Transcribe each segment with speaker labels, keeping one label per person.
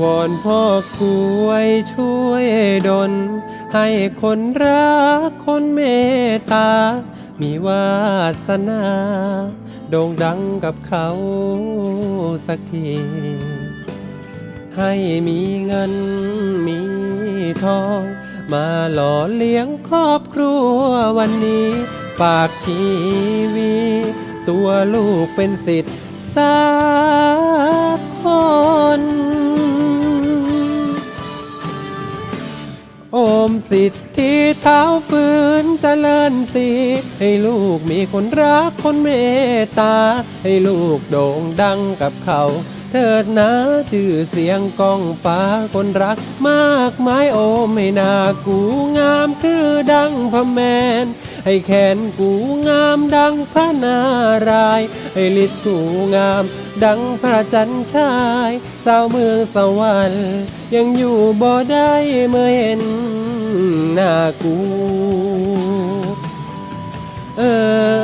Speaker 1: วอนพ่อกลวยช่วยดลให้คนรักคนเมตตา มีวาสนาโด่งดังกับเขาสักที ให้มีเงินมีทอง มาหล่อเลี้ยงครอบครัววันนี้ฝากชีวิตตัวลูกเป็นสิทธิ์สักคน สิทธิเท้าฝืนจเจริญสีให้ลูกมีคนรักคนเมตตา ให้ลูกโด่งดังกับเขา เถิดนะชื่อเสียงกองฟ้าคนรักมากมายโอไมให้หนากูงามคือดังพระแมนให้แขนกูงามดังพระนารายให้ลิดกูงาม ดังพระจันทร์ชายสาวเมืองสวรรค์ยังอยู่บ่ได้เมื่อเห็น หน้ากู เออ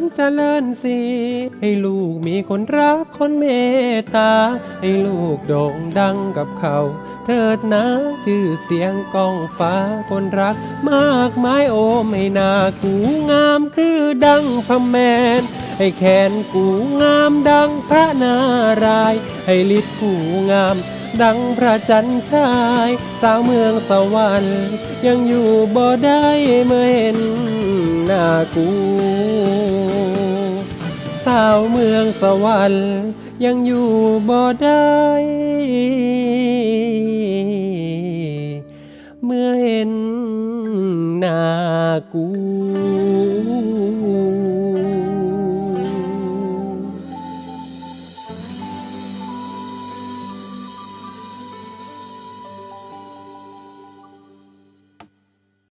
Speaker 1: นเจริญสีให้ลูกมีคนรักคนเมตตา ให้ลูกโด่งดังกับเขา เถิดนะชื่อเสียงกองฟ้าคนรัก มากมายโอไมให้หนากูงามคือดังพระแมนให้แขนกูงามดังพระนาราย ให้ลิดกูงาม ดังพระจันทร์ชาย สาวเมืองสวรรค์ ยังอยู่บ่ได้เมื่อเห็นหน้ากู สาวเมืองสวรรค์ ยังอยู่บ่ได้เมื่อเห็นหน้ากู